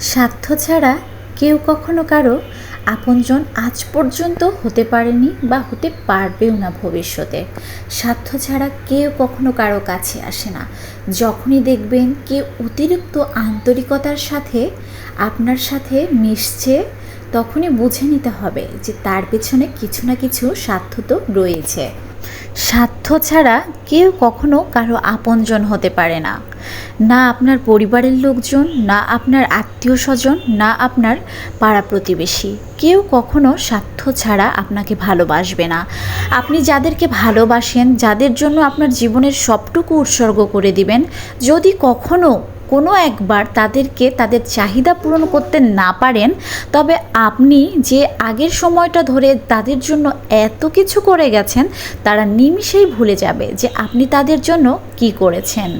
স্বার্থ ছাড়া কেউ কখনো কারও আপনজন আজ পর্যন্ত হতে পারেনি বা হতে পারবেও না ভবিষ্যতে। স্বার্থ ছাড়া কেউ কখনো কারও কাছে আসে না। যখনই দেখবেন কেউ অতিরিক্ত আন্তরিকতার সাথে আপনার সাথে মিশছে, তখনই বুঝে নিতে হবে যে তার পেছনে কিছু না কিছু স্বার্থ তো রয়েছে। স্বার্থ ছাড়া কেউ কখনো কারও আপনজন হতে পারে না। না আপনার পরিবারের লোকজন, না আপনার আত্মীয় স্বজন, না আপনার পাড়া প্রতিবেশী। কেউ কখনো স্বার্থ ছাড়া আপনাকে ভালোবাসবে না। আপনি যাদেরকে ভালোবাসেন, যাদের জন্য আপনার জীবনের সবটুকু উৎসর্গ করে দিবেন, যদি কখনো কোনো একবার তাদেরকে তাদের চাহিদা পূরণ করতে না পারেন, তবে আপনি যে আগের সময়টা ধরে তাদের জন্য এত কিছু করে গেছেন, তারা নিমিষেই ভুলে যাবে যে আপনি তাদের জন্য কি করেছেন।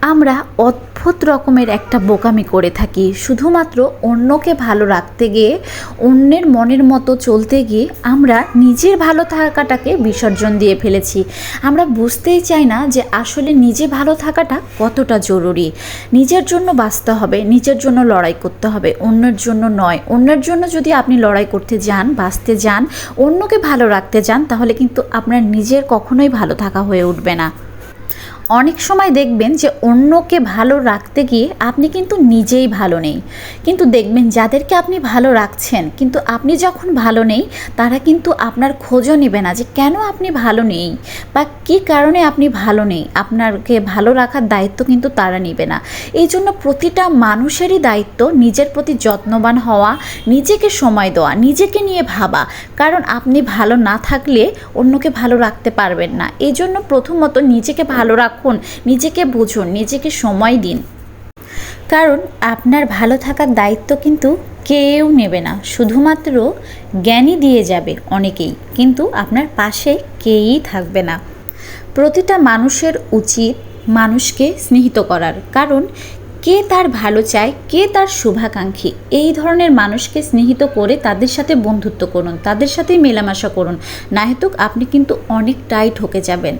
আমরা অদ্ভুত রকমের একটা বোকামি করে থাকি, শুধুমাত্র অন্যকে ভালো রাখতে গিয়ে, অন্যের মনের মতো চলতে গিয়ে আমরা নিজের ভালো থাকাটাকে বিসর্জন দিয়ে ফেলেছি। আমরা বুঝতেই চাই না যে আসলে নিজে ভালো থাকাটা কতটা জরুরি। নিজের জন্য বাঁচতে হবে, নিজের জন্য লড়াই করতে হবে, অন্যের জন্য নয়। অন্যের জন্য যদি আপনি লড়াই করতে যান, বাঁচতে যান, অন্যকে ভালো রাখতে যান, তাহলে কিন্তু আপনার নিজের কখনোই ভালো থাকা হয়ে উঠবে না। অনেক সময় দেখবেন যে অন্যকে ভালো রাখতে গিয়ে আপনি কিন্তু নিজেই ভালো নেই। কিন্তু দেখবেন যাদেরকে আপনি ভালো রাখছেন, কিন্তু আপনি যখন ভালো নেই, তারা কিন্তু আপনার খোঁজও নেবে না যে কেন আপনি ভালো নেই বা কী কারণে আপনি ভালো নেই। আপনাকে ভালো রাখার দায়িত্ব কিন্তু তারা নেবে না। এই জন্য প্রতিটা মানুষেরই দায়িত্ব নিজের প্রতি যত্নবান হওয়া, নিজেকে সময় দেওয়া, নিজেকে নিয়ে ভাবা। কারণ আপনি ভালো না থাকলে অন্যকে ভালো রাখতে পারবেন না। এই জন্য প্রথমত নিজেকে ভালো রাখুন, নিজেকে বুঝুন, নিজেকে সময় দিন। কারণ আপনার ভালো থাকার দায়িত্ব কিন্তু কেউ নেবে না। শুধুমাত্র জ্ঞানই দিয়ে যাবে অনেকেই, কিন্তু আপনার পাশে কেউই থাকবে না। প্রতিটা মানুষের উচিত মানুষকে স্নেহিত করার। কারণ কে তার ভালো চায়, কে তার শুভাকাঙ্ক্ষী, এই ধরনের মানুষকে স্নেহিত করে তাদের সাথে বন্ধুত্ব করুন, তাদের সাথেই মেলামেশা করুন। না হেতুক আপনি কিন্তু অনেকটাই ঠকে যাবেন।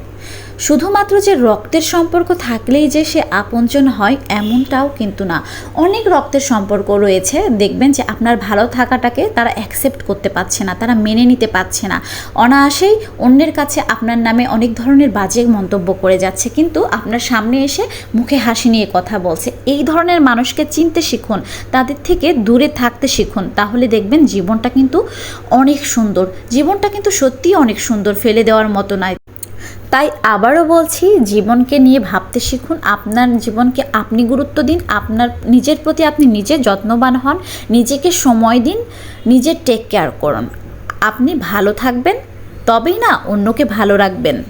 শুধুমাত্র যে রক্তের সম্পর্ক থাকলেই যে সে আপনজন হয়, এমনটাও কিন্তু না। অনেক রক্তের সম্পর্ক রয়েছে। দেখবেন যে আপনার ভালো থাকাটাকে তারা অ্যাকসেপ্ট করতে পারছে না, তারা মেনে নিতে পারছে না। অনায়াসেই অন্যের কাছে আপনার নামে অনেক ধরনের বাজে মন্তব্য করে যাচ্ছে, কিন্তু আপনার সামনে এসে মুখে হাসি নিয়ে কথা বলছে। এই ধরনের মানুষকে চিনতে শিখুন, তাদের থেকে দূরে থাকতে শিখুন। তাহলে দেখবেন জীবনটা কিন্তু অনেক সুন্দর। জীবনটা কিন্তু সত্যিই অনেক সুন্দর, ফেলে দেওয়ার মতো নয়। তাই আবারও বলছি, জীবনকে নিয়ে ভাবতে শিখুন। আপনার জীবনকে আপনি গুরুত্ব দিন। আপনার নিজের প্রতি আপনি নিজে যত্নবান হন। নিজেকে সময় দিন। নিজের টেক কেয়ার করুন। আপনি ভালো থাকবেন। তবেই না অন্যকে ভালো রাখবেন।